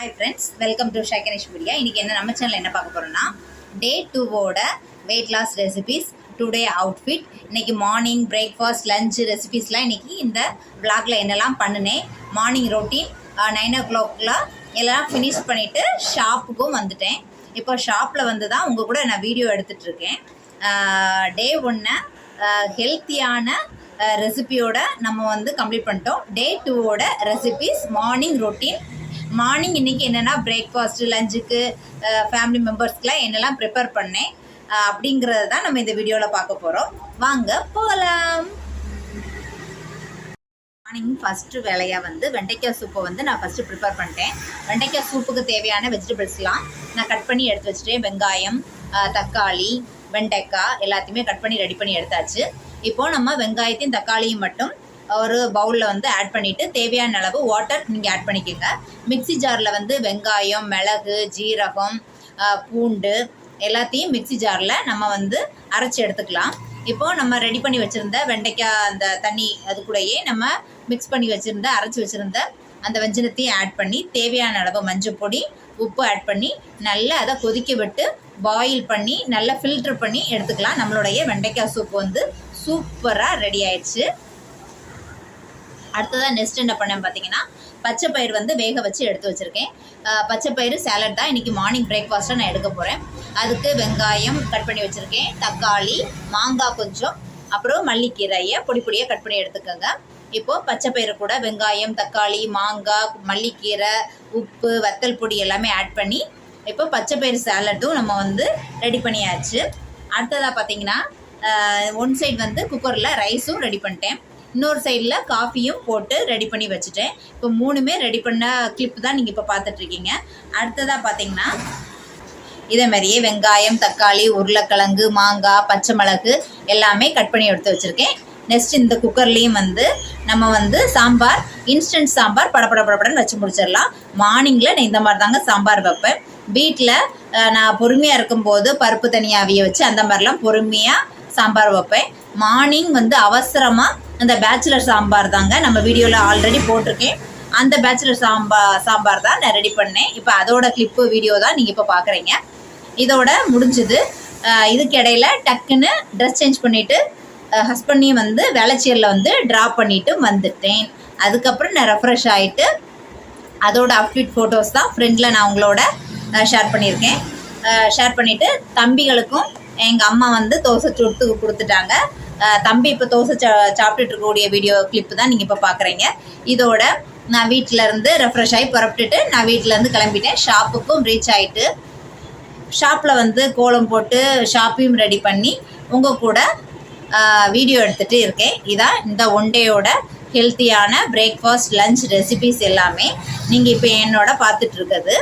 Hi friends welcome to ஷேகனேஷ் media இன்றைக்கி என்ன நம்ம சேனல் என்ன பார்க்க போகிறோம்னா டே டூவோட weight loss recipes today outfit இன்னைக்கு மார்னிங் பிரேக்ஃபாஸ்ட் லஞ்ச் ரெசிபிஸ்லாம் இன்றைக்கி இந்த vlogல என்னெல்லாம் பண்ணினேன். மார்னிங் ரொட்டீன் நைன் ஓ கிளாக்ல எல்லாம் ஃபினிஷ் பண்ணிவிட்டு ஷாப்புக்கும் வந்துட்டேன். இப்போ ஷாப்பில் வந்து தான் உங்கள் கூட நான் வீடியோ எடுத்துட்ருக்கேன் டே ஒன்று ஹெல்த்தியான ரெசிபியோட நம்ம வந்து கம்ப்ளீட் பண்ணிட்டோம். டே டூவோட ரெசிபிஸ் மார்னிங் ரொட்டீன் மார்னிங் இன்னைக்கு என்னென்னா பிரேக்ஃபாஸ்ட் லஞ்சுக்கு ஃபேமிலி மெம்பர்ஸ்க்கெலாம் என்னெல்லாம் ப்ரிப்பேர் பண்ணேன். அப்படிங்கிறத தான் நம்ம இந்த வீடியோவில் பார்க்க போகிறோம் வாங்க போகலாம் மார்னிங் ஃபஸ்ட்டு வேலையாக வந்து வெண்டைக்காய் சூப்பை வந்து நான் ஃபஸ்ட்டு ப்ரிப்பேர் பண்ணிட்டேன். வெண்டைக்காய் சூப்புக்கு தேவையான வெஜிடபிள்ஸ்லாம் நான் கட் பண்ணி எடுத்து வச்சுட்டேன். வெங்காயம் தக்காளி வெண்டைக்காய் எல்லாத்தையுமே கட் பண்ணி ரெடி பண்ணி எடுத்தாச்சு. இப்போது நம்ம வெங்காயத்தையும் தக்காளியும் மட்டும் ஒரு பவுலில் வந்து ஆட் பண்ணிவிட்டு தேவையான அளவு வாட்டர் நீங்கள் ஆட் பண்ணிக்கோங்க. மிக்ஸி ஜாரில் வந்து வெங்காயம் மிளகு ஜீரகம் பூண்டு எல்லாத்தையும் மிக்ஸி ஜாரில் நம்ம வந்து அரைச்சி எடுத்துக்கலாம். இப்போ நம்ம ரெடி பண்ணி வச்சுருந்த வெண்டைக்காய் அந்த தண்ணி அது கூடயே நம்ம மிக்ஸ் பண்ணி வச்சுருந்த அரைச்சி வச்சுருந்த அந்த வெஞ்சனத்தையும் ஆட் பண்ணி தேவையான அளவு மஞ்சள் பொடி உப்பு ஆட் பண்ணி நல்லா அதை கொதிக்க விட்டு பாயில் பண்ணி நல்லா ஃபில்டர் பண்ணி எடுத்துக்கலாம். நம்மளுடைய வெண்டைக்காய் சூப் வந்து சூப்பராக ரெடி ஆயிடுச்சு. அடுத்ததாக நெக்ஸ்ட் என்ன பண்ணேன் பார்த்தீங்கன்னா பச்சை பயிர் வந்து வேக வச்சு எடுத்து வச்சுருக்கேன். பச்சை பயிறு சேலட் தான். இன்றைக்கி மார்னிங் பிரேக்ஃபாஸ்ட்டாக நான் எடுக்க போகிறேன் அதுக்கு வெங்காயம் கட் பண்ணி வச்சுருக்கேன். தக்காளி மாங்காய் கொஞ்சம். அப்புறம் மல்லிக்கீரையை பொடி பொடியாக கட் பண்ணி எடுத்துக்கோங்க. இப்போது பச்சை பயிறு கூட வெங்காயம் தக்காளி மாங்காய் மல்லிக்கீரை உப்பு வத்தல் பொடி எல்லாமே ஆட் பண்ணி இப்போ பச்சை பயிறு சேலட்டும் நம்ம வந்து ரெடி பண்ணியாச்சு. அடுத்ததாக பார்த்தீங்கன்னா ஒன் சைடு வந்து குக்கரில் ரைஸும் ரெடி பண்ணிட்டேன். இன்னொரு சைடில் காஃபியும் போட்டு ரெடி பண்ணி வச்சுட்டேன். இப்போ மூணுமே ரெடி பண்ண கிளிப் தான் நீங்கள் இப்போ பார்த்துட்ருக்கீங்க. அடுத்ததாக பார்த்தீங்கன்னா இதே மாதிரியே வெங்காயம் தக்காளி உருளைக்கிழங்கு மாங்காய் பச்சை மிளகு எல்லாமே கட் பண்ணி எடுத்து வச்சுருக்கேன். நெக்ஸ்ட் இந்த குக்கர்லேயும் வந்து நம்ம வந்து சாம்பார் இன்ஸ்டன்ட் சாம்பார் படபட படபடன்னு வச்சு முடிச்சிடலாம். மார்னிங்கில் நான் இந்த மாதிரி தாங்க சாம்பார் வைப்பேன். வீட்டில் நான் பொறுமையாக இருக்கும்போது பருப்பு தனியாக அவிய வச்சு அந்த மாதிரிலாம் பொறுமையாக சாம்பார் வைப்பேன். மார்னிங் வந்து அவசரமாக அந்த பேச்சுலர் சாம்பார் தாங்க நம்ம வீடியோவில் ஆல்ரெடி போட்டிருக்கேன். அந்த பேச்சுலர் சாம்பார் சாம்பார் தான் நான் ரெடி பண்ணேன். இப்போ அதோட கிளிப்பு வீடியோ தான் நீங்கள் இப்போ பார்க்குறீங்க இதோட முடிஞ்சுது. இதுக்கு இடையில டக்குன்னு ட்ரெஸ் சேஞ்ச் பண்ணிவிட்டு ஹஸ்பண்டையும் வந்து வேளச்சேரியில் வந்து ட்ராப் பண்ணிட்டு வந்துட்டேன். அதுக்கப்புறம் நான் ரெஃப்ரெஷ் ஆகிட்டு அதோட அப்டேட் ஃபோட்டோஸ் தான் ஃப்ரெண்டில் நான் உங்களோட ஷேர் பண்ணியிருக்கேன். ஷேர் பண்ணிவிட்டு தம்பிகளுக்கும் எங்கள் அம்மா வந்து தோசை சுட்டு கொடுத்துட்டாங்க. தம்பி இப்போ தோசை சா சாப்பிட்டுட்டு இருக்கக்கூடிய வீடியோ கிளிப்பு தான் நீங்கள் இப்போ பார்க்குறீங்க இதோட நான் வீட்டிலேருந்து ரெஃப்ரெஷ் ஆகி புறப்பட்டுட்டு நான் வீட்டிலேருந்து கிளம்பிட்டேன். ஷாப்புக்கும் ரீச் ஆகிட்டு ஷாப்பில் வந்து கோலம் போட்டு ஷாப்பையும் ரெடி பண்ணி உங்கள் கூட வீடியோ எடுத்துகிட்டு இருக்கேன். இதான் இந்த ஒன் டேயோட ஹெல்த்தியான பிரேக்ஃபாஸ்ட் லஞ்ச் ரெசிபிஸ் எல்லாமே நீங்கள் இப்போ என்னோட பார்த்துட்ருக்குது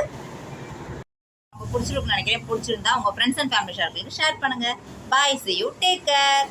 உங்களுக்கு நினைக்கிறேன். பிடிச்சிருந்தா உங்கள் ஃப்ரெண்ட்ஸ் அண்ட் ஃபேமிலி ஷேர் பண்ணுங்கள் bye see you take care